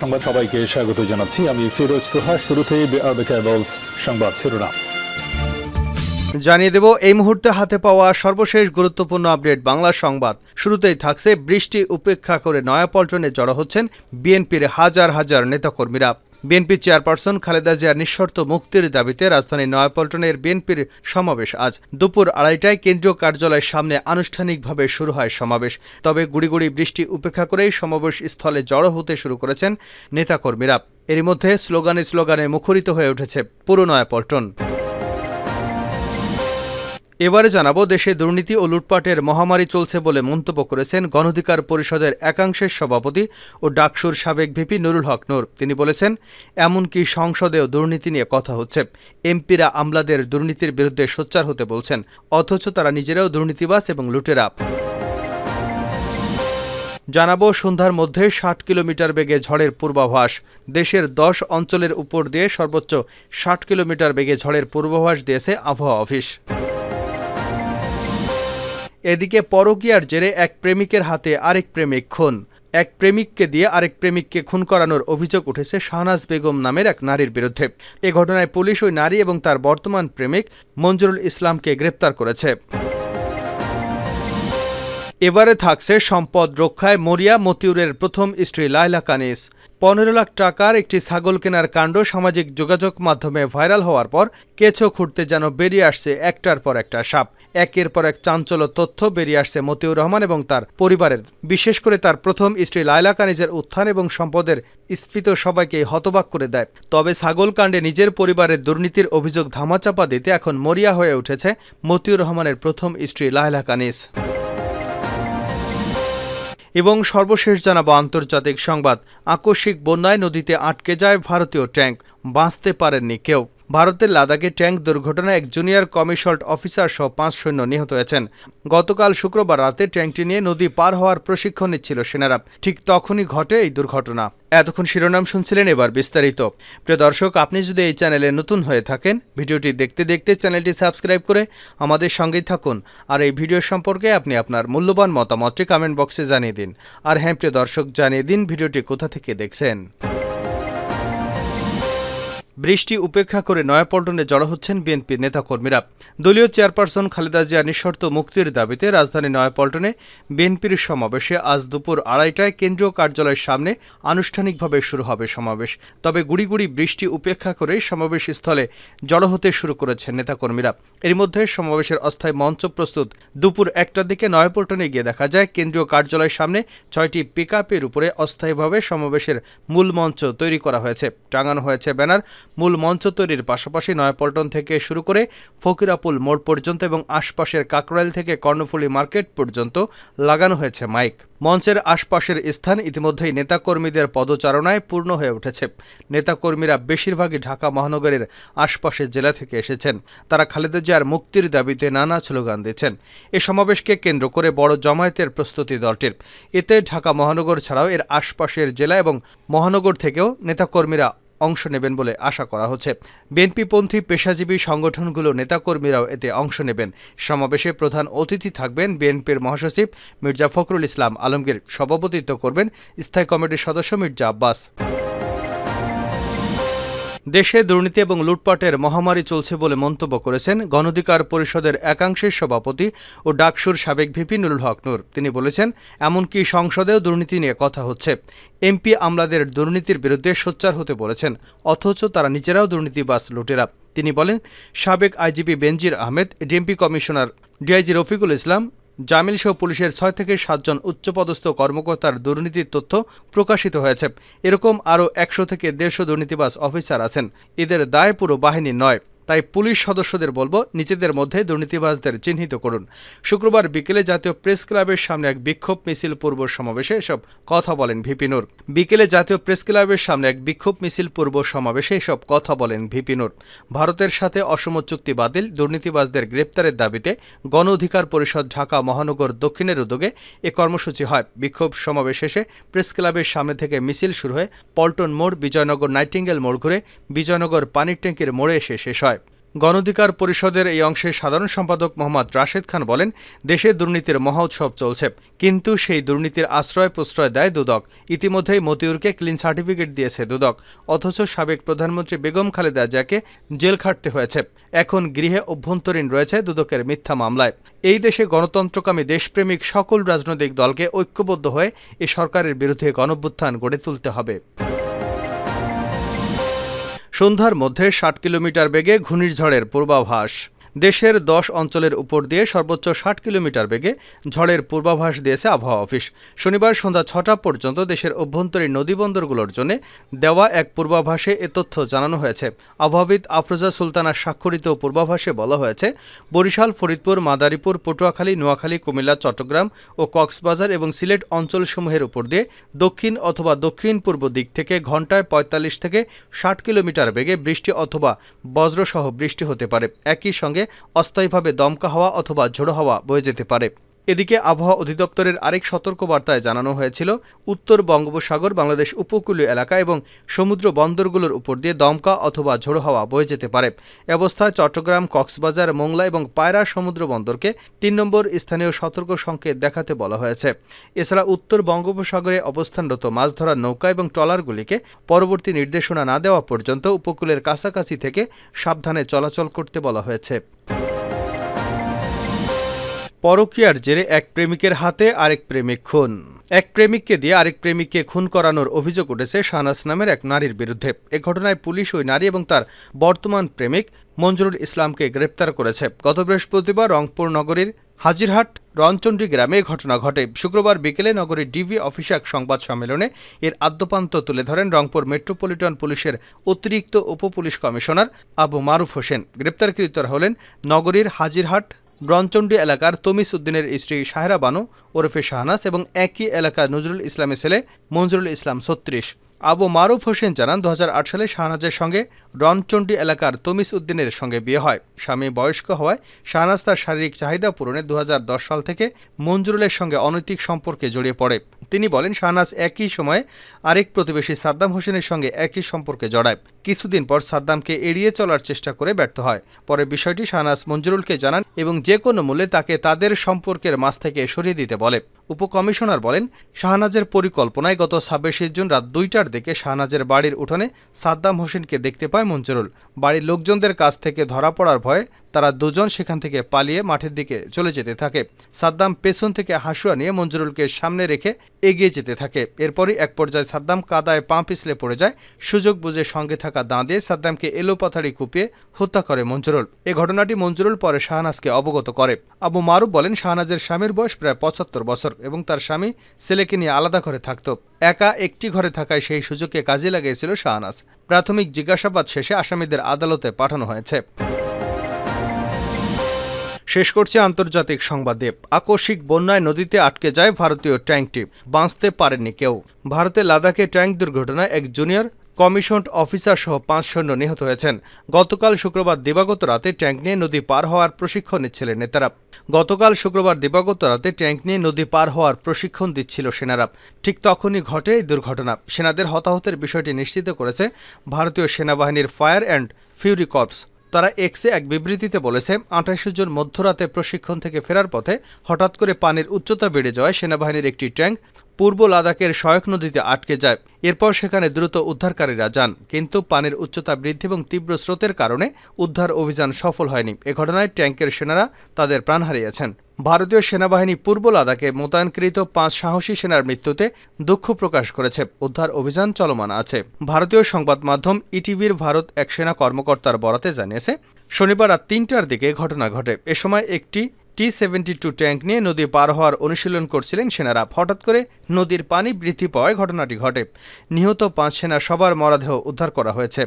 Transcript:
সংবাদ সবাইকে স্বাগত জানাচ্ছি। আমি ফিরোজ তোহা শুরুতেই কেবলস সংবাদ শিরোনাম। জানিয়ে দেব, এই মুহূর্তে হাতে পাওয়া সর্বশেষ গুরুত্বপূর্ণ আপডেট বাংলা সংবাদ। শুরুতেই থাকছে বৃষ্টি উপেক্ষা করে নয়াপল্টনে জড়ো হচ্ছেন বিএনপির হাজার হাজার নেতাকর্মীরা। বিএনপি চেয়ারপারসন খালেদা জিয়ার নিঃশর্ত মুক্তির দাবিতে রাজধানীর নয়াপল্টনের বিএনপির সমাবেশ আজ দুপুর আড়াইটায় কেন্দ্রীয় কার্যালয়ের সামনে আনুষ্ঠানিকভাবে শুরু হয় সমাবেশ। তবে গুড়িগুড়ি গুড়ি বৃষ্টি উপেক্ষা করেই সমাবেশ স্থলে জড়ো হতে শুরু করেছেন নেতাকর্মীরা। এরই মধ্যে স্লোগানে স্লোগানে মুখরিত হয়ে উঠেছে পুরো নয়াপল্টন। এবারে জানাব, দেশে দুর্নীতি ও লুটপাটের মহামারী চলছে বলে মন্তব্য করেছেন গণধিকার পরিষদের একাংশের সভাপতি ও ডাকসুর সাবেক ভিপি নুরুল হক নূর। তিনি বলেছেন, এমনকি সংসদেও দুর্নীতি নিয়ে কথা হচ্ছে। এমপিরা আমলাদের দুর্নীতির বিরুদ্ধে সোচ্চার হতে বলছেন, অথচ তারা নিজেরাও দুর্নীতিবাস এবং লুটেরা। জানাব, সন্ধ্যার মধ্যে ষাট কিলোমিটার বেগে ঝড়ের পূর্বাভাস। দেশের দশ অঞ্চলের উপর দিয়ে সর্বোচ্চ ষাট কিলোমিটার বেগে ঝড়ের পূর্বাভাস দিয়েছে আবহাওয়া অফিস। এদিকে পরকিয়ার জেরে এক প্রেমিকের হাতে আরেক প্রেমিক খুন। এক প্রেমিককে দিয়ে আরেক প্রেমিককে খুন করানোর অভিযোগ উঠেছে শাহনাজ বেগম নামের এক নারীর বিরুদ্ধে। এ ঘটনায় পুলিশ ওই নারী এবং তার বর্তমান প্রেমিক মঞ্জুরুল ইসলামকে গ্রেপ্তার করেছে। এবারে থাকছে সম্পদ রক্ষায় মরিয়া মতিউরের প্রথম স্ত্রী লাইলা কানিস। পনেরো লাখ টাকার একটি ছাগল কেনার কাণ্ড সামাজিক যোগাযোগ মাধ্যমে ভাইরাল হওয়ার পর কেঁচো খুঁড়তে যেন বেরিয়ে আসছে একটার পর একটা সাপ। একের পর এক চাঞ্চল্য তথ্য বেরিয়ে আসছে মতিউর রহমান এবং তার পরিবারের। বিশেষ করে তার প্রথম স্ত্রী লাইলা কানিজের উত্থান এবং সম্পদের স্ফীত সবাইকে হতবাক করে দেয়। তবে ছাগল কাণ্ডে নিজের পরিবারের দুর্নীতির অভিযোগ ধামাচাপা দিতে এখন মরিয়া হয়ে উঠেছে মতিউর রহমানের প্রথম স্ত্রী লাইলা কানিস। এবং সর্বশেষ জানাব আন্তর্জাতিক সংবাদ। আকস্মিক বন্যায় নদীতে আটকে যায় ভারতীয় ট্যাঙ্ক বাঁচতে পারেননি কেউ। ভারতের লাদাখে ট্যাঙ্ক দুর্ঘটনায় এক জুনিয়র কমিশল্ট অফিসার সহ পাঁচ সৈন্য নিহত হয়েছেন। গতকাল শুক্রবার রাতে ট্যাঙ্কটি নিয়ে নদী পার হওয়ার প্রশিক্ষণ নিচ্ছিল সেনারা। ঠিক তখনই ঘটে এই দুর্ঘটনা। এতক্ষণ শিরোনাম শুনছিলেন এবার বিস্তারিত। প্রিয় দর্শক, আপনি যদি এই চ্যানেলে নতুন হয়ে থাকেন, ভিডিওটি দেখতে দেখতে চ্যানেলটি সাবস্ক্রাইব করে আমাদের সঙ্গেই থাকুন। আর এই ভিডিও সম্পর্কে আপনি আপনার মূল্যবান মতামতটি কমেন্ট বক্সে জানিয়ে দিন। আর হ্যাঁ প্রিয় দর্শক, জানিয়ে দিন ভিডিওটি কোথা থেকে দেখছেন। বৃষ্টি উপেক্ষা করে নয়াপল্টনে জড়ো হচ্ছেন বিএনপির নেতাকর্মীরা। দলীয় চেয়ারপারসন খালেদা জিয়া নিঃশর্ত মুক্তির দাবিতে রাজধানী নয়াপল্টনে বিএনপির সমাবেশে আজ দুপুর আড়াইটায় কেন্দ্রীয় কার্যালয়ের সামনে আনুষ্ঠানিকভাবে শুরু হবে সমাবেশ। তবে গুড়ি গুড়ি বৃষ্টি উপেক্ষা করে সমাবেশ স্থলে জড়ো হতে শুরু করেছেন নেতাকর্মীরা। এর মধ্যে সমাবেশের অস্থায়ী মঞ্চ প্রস্তুত। দুপুর একটার দিকে নয়াপল্টনে গিয়ে দেখা যায়, কেন্দ্রীয় কার্যালয়ের সামনে ছয়টি পিকআপের উপরে অস্থায়ীভাবে সমাবেশের মূল মঞ্চ তৈরি করা হয়েছে। টাঙানো হয়েছে ব্যানার মূল মঞ্চ তৈরির পাশাপাশি নয়াপল্টন থেকে শুরু করে ফকিরাপুল মোড় পর্যন্ত এবং আশপাশের কাকরাইল থেকে কর্ণফুলী মার্কেট পর্যন্ত লাগানো হয়েছে মাইক। মঞ্চের আশপাশের স্থান ইতিমধ্যেই নেতাকর্মীদের পদচারণায় পূর্ণ হয়ে উঠেছে। নেতাকর্মীরা বেশিরভাগই ঢাকা মহানগরের আশপাশের জেলা থেকে এসেছেন। তারা খালেদা জিয়ার মুক্তির দাবিতে নানা স্লোগান দিচ্ছেন এ সমাবেশকে কেন্দ্র করে বড় জমায়েতের প্রস্তুতি দলটির। এতে ঢাকা মহানগর ছাড়াও এর আশপাশের জেলা এবং মহানগর থেকেও নেতাকর্মীরা অংশ নেবেন বলে আশা করা হচ্ছে। বিএনপিপন্থী পেশাজীবী সংগঠনগুলোর নেতাকর্মীরাও এতে অংশ নেবেন। সমাবেশে প্রধান অতিথি থাকবেন বিএনপির মহাসচিব মির্জা ফখরুল ইসলাম আলমগীর। সভাপতিত্ব করবেন স্থায়ী কমিটির সদস্য মির্জা আব্বাস। দেশে দুর্নীতি এবং লুটপাটের মহামারী চলছে বলে মন্তব্য করেছেন গণধিকার পরিষদের একাংশের সভাপতি ও ডাকসুর সাবেক ভিপি নুরুল হক নূর। তিনি বলেছেন, এমনকি সংসদেও দুর্নীতি নিয়ে কথা হচ্ছে। এমপি আমলাদের দুর্নীতির বিরুদ্ধে সোচ্চার হতে বলেছেন, অথচ তারা নিজেরাও দুর্নীতিবাস লুটেরা। তিনি বলেন, সাবেক IGP Benazir Ahmed, DMP commissioner DIG Rafiqul Islam Jamil সহ পুলিশের ছয় থেকে সাতজন উচ্চপদস্থ কর্মকর্তার দুর্নীতির তথ্য প্রকাশিত হয়েছে। এরকম আরও একশো থেকে দেড়শো দুর্নীতিবাস অফিসার আছেন। এদের দায় পুরো বাহিনী নয়। তাই পুলিশ সদস্যদের বলব, নিজেদের মধ্যে দুর্নীতিবাজদের চিহ্নিত করুন। শুক্রবার বিকেলে জাতীয় প্রেস ক্লাবের সামনে এক বিক্ষোভ মিছিল পূর্ব সমাবেশে এসব কথা বলেন ভিপিনুর বিকেলে জাতীয় প্রেস ক্লাবের সামনে এক বিক্ষোভ মিছিল পূর্ব সমাবেশে এসব কথা বলেন ভিপিনুর ভারতের সাথে অসম চুক্তি বাতিল, দুর্নীতিবাজদের গ্রেপ্তারের দাবিতে গণ অধিকার পরিষদ ঢাকা মহানগর দক্ষিণের উদ্যোগে এ কর্মসূচি হয়। বিক্ষোভ সমাবেশ শেষে প্রেস ক্লাবের সামনে থেকে মিছিল শুরু হয়ে পল্টন মোড়, বিজয়নগর নাইটিঙ্গেল মোড় ঘুরে বিজয়নগর পানির ট্যাঙ্কির মোড়ে এসে শেষ হয়। গণধিকার পরিষদের এই অংশের সাধারণ সম্পাদক মোহাম্মদ রাশেদ খান বলেন, দেশে দুর্নীতির মহোৎসব চলছে, কিন্তু সেই দুর্নীতির আশ্রয় প্রশ্রয় দেয় দুদক। ইতিমধ্যেই মতিউরকে ক্লিন সার্টিফিকেট দিয়েছে দুদক, অথচ সাবেক প্রধানমন্ত্রী বেগম খালেদা জিয়াকে জেল খাটতে হয়েছে। এখন গৃহে অভ্যন্তরীণ রয়েছে দুদকের মিথ্যা মামলায়। এই দেশে গণতন্ত্রকামী দেশপ্রেমিক সকল রাজনৈতিক দলকে ঐক্যবদ্ধ হয়ে এ সরকারের বিরুদ্ধে গণভ্যুত্থান গড়ে তুলতে হবে। সন্ধ্যার মধ্যে ষাট কিলোমিটার বেগে ঘূর্ণিঝড়ের পূর্বাভাস। দেশের দশ অঞ্চলের উপর দিয়ে সর্বোচ্চ ষাট কিলোমিটার বেগে ঝড়ের পূর্বাভাস দিয়েছে আবহাওয়া অফিস। শনিবার সন্ধ্যা ছটা পর্যন্ত দেশের অভ্যন্তরীণ নদীবন্দরগুলোর জন্য দেওয়া এক পূর্বাভাসে এ তথ্য জানানো হয়েছে। আবহাওয়াবিদ আফরোজা সুলতানার স্বাক্ষরিত পূর্বাভাসে বলা হয়েছে, বরিশাল, ফরিদপুর, মাদারীপুর, পটুয়াখালী, নোয়াখালী, কুমিল্লা, চট্টগ্রাম ও কক্সবাজার এবং সিলেট অঞ্চলসমূহের উপর দিয়ে দক্ষিণ অথবা দক্ষিণ পূর্ব দিক থেকে ঘন্টায় পঁয়তাল্লিশ থেকে ষাট কিলোমিটার বেগে বৃষ্টি অথবা বজ্রসহ বৃষ্টি হতে পারে। একই সঙ্গে অস্থায়ীভাবে দমকা হওয়া অথবা ঝোড়ো হওয়া বয়ে যেতে পারে। এদিকে আবহাওয়া অধিদপ্তরের আরেক সতর্কবার্তায় জানানো হয়েছিল, উত্তর বঙ্গোপসাগর, বাংলাদেশ উপকূলীয় এলাকা এবং সমুদ্র বন্দরগুলোর উপর দিয়ে দমকা অথবা ঝোড়ো হাওয়া বয়ে যেতে পারে। অবস্থায় চট্টগ্রাম, কক্সবাজার, মোংলা এবং পায়রা সমুদ্র বন্দরকে তিন নম্বর স্থানীয় সতর্ক সংকেত দেখাতে বলা হয়েছে। এছাড়া উত্তর বঙ্গোপসাগরে অবস্থানরত মাছ ধরার নৌকা এবং ট্রলারগুলিকে পরবর্তী নির্দেশনা না দেওয়া পর্যন্ত উপকূলের কাছাকাছি থেকে সাবধানে চলাচল করতে বলা হয়েছে। পরকীয়ার জেরে এক প্রেমিকের হাতে আরেক প্রেমিক খুন। এক প্রেমিককে দিয়ে আরেক প্রেমিককে খুন করানোর অভিযোগ উঠেছে শাহনাজ নামের এক নারীর বিরুদ্ধে। এ ঘটনায় পুলিশ ওই নারী এবং তার বর্তমান প্রেমিক মঞ্জুরুল ইসলামকে গ্রেপ্তার করেছে। গত বৃহস্পতিবার রংপুর নগরীর হাজিরহাট, রণচণ্ডী গ্রামে ঘটনা ঘটে। শুক্রবার বিকেলে নগরীর ডিবি অফিসে এক সংবাদ সম্মেলনে এর আদ্যপান্ত তুলে ধরেন রংপুর মেট্রোপলিটন পুলিশের অতিরিক্ত উপপুলিশ কমিশনার আবু মারুফ হোসেন। গ্রেপ্তারকৃতরা হলেন নগরীর হাজিরহাট ব্রনচণ্ডী এলাকার তমিস উদ্দিনের স্ত্রী সাহেরা বানু ওরফে শাহনাস এবং একই এলাকার নজরুল ইসলামের ছেলে মঞ্জুরুল ইসলাম ছত্রিশ। আবু মারুফ হোসেন জানান, দুহাজার আট সালে শাহনাজের সঙ্গে রনচণ্ডী এলাকার তমিস উদ্দিনের সঙ্গে বিয়ে হয়। স্বামী বয়স্ক হওয়ায় শাহনাজ তার শারীরিক চাহিদা পূরণে দু হাজার দশ সাল থেকে মঞ্জুরুলের সঙ্গে অনৈতিক সম্পর্কে জড়িয়ে পড়ে। তিনি বলেন, শাহনাজ একই সময়ে আরেক প্রতিবেশী সাদ্দাম হোসেনের সঙ্গে একই সম্পর্কে জড়ায়। কিছুদিন পর সাদ্দামকে এড়িয়ে চলার চেষ্টা করে ব্যর্থ হয়। পরে বিষয়টি শাহনাজ মঞ্জুরুলকে জানান এবং যে কোনো মূল্যে তাকে তাদের সম্পর্কের মাঝ থেকে সরিয়ে দিতে বলে। উপকমিশনার বলেন, শাহনাজের পরিকল্পনায় গত ছাব্বিশে জুন রাত দুইটার দিকে শাহনাজের বাড়ির উঠোনে সাদ্দাম হোসেনকে দেখতে পায় মঞ্জুরুল। বাড়ির লোকজনদের কাছ থেকে ধরা পড়ার ভয়ে তারা দুজন সেখান থেকে পালিয়ে মাঠের দিকে চলে যেতে থাকে। সাদ্দাম পেছন থেকে হাসুয়া নিয়ে মঞ্জুরুলকে সামনে রেখে এগিয়ে যেতে থাকে। এরপরই এক পর্যায়ে সাদ্দাম কাদায় পা পিছলে পড়ে যায়। সুযোগ বুঝে সঙ্গে থাকা দাঁ দিয়ে সাদ্দামকে এলোপাথারি কুপিয়ে হত্যা করে মঞ্জুরুল। এ ঘটনাটি মঞ্জুরুল পরে শাহনাজকে অবগত করে। আবু মারুফ বলেন, শাহনাজের স্বামীর বয়স প্রায় পঁচাত্তর বছর এবং তার স্বামী ছেলেকে নিয়ে আলাদা ঘরে থাকত। একা একটি ঘরে থাকায় সেই সুযোগকে কাজে লাগিয়েছিল শাহনাজ। প্রাথমিক জিজ্ঞাসাবাদ শেষে আসামিদের আদালতে পাঠানো হয়েছে। শেষ করছে আন্তর্জাতিক সংবাদে আকস্মিক বন্যায় নদীতে আটকে যায় ভারতীয় ট্যাঙ্কটি। বাঁচতে পারেনি কেউ। ভারতে লাদাখে ট্যাঙ্ক দুর্ঘটনায় এক জুনিয়র কমিশন অফিসার সহ পাঁচ সৈন্য নিহত হয়েছেন। গতকাল শুক্রবার দিবাগত রাতে ট্যাঙ্ক নিয়ে নদী পার হওয়ার প্রশিক্ষণ নিচ্ছিলেন নেতারা। গতকাল শুক্রবার দিবাগত রাতে ট্যাঙ্ক নিয়ে নদী পার হওয়ার প্রশিক্ষণ দিচ্ছিল সেনারা। ঠিক তখনই ঘটে এই দুর্ঘটনা। সেনাদের হতাহতের বিষয়টি নিশ্চিত করেছে ভারতীয় সেনাবাহিনীর ফায়ার অ্যান্ড ফিউরি কর্পস। তারা এক্সে এক বিবৃতিতে বলেছে আঠাশে জন মধ্যরাতে প্রশিক্ষণ থেকে ফেরার পথে হঠাৎ করে পানির উচ্চতা বেড়ে যাওয়ায় সেনাবাহিনীর একটি ট্যাঙ্ক পূর্ব লাদাখের সহায়ক নদীতে আটকে যায়। এরপর সেখানে দ্রুত উদ্ধারকারীরা যান, কিন্তু পানির উচ্চতা বৃদ্ধি এবং তীব্র স্রোতের কারণে উদ্ধার অভিযান সফল হয়নি। এ ঘটনায় ট্যাঙ্কের সেনারা তাদের প্রাণ হারিয়েছেন। ভারতীয় সেনাবাহিনী পূর্ব লাদাখে মোতায়েনকৃত পাঁচ সাহসী সেনার মৃত্যুতে দুঃখ প্রকাশ করেছে। উদ্ধার অভিযান চলমান আছে। ভারতীয় সংবাদ মাধ্যম ইটিভির ভারত এক সেনা কর্মকর্তার বরাতে জানিয়েছে, শনিবার রাত তিনটার দিকে ঘটনা ঘটে। এ সময় একটি টি সেভেন্টি টু ট্যাঙ্ক নিয়ে নদী পার হওয়ার অনুশীলন করছিলেন সেনারা। হঠাৎ করে নদীর পানি বৃদ্ধি পাওয়ায় ঘটনাটি ঘটে। নিহত পাঁচ সেনা সবার মরাদেহ উদ্ধার করা হয়েছে।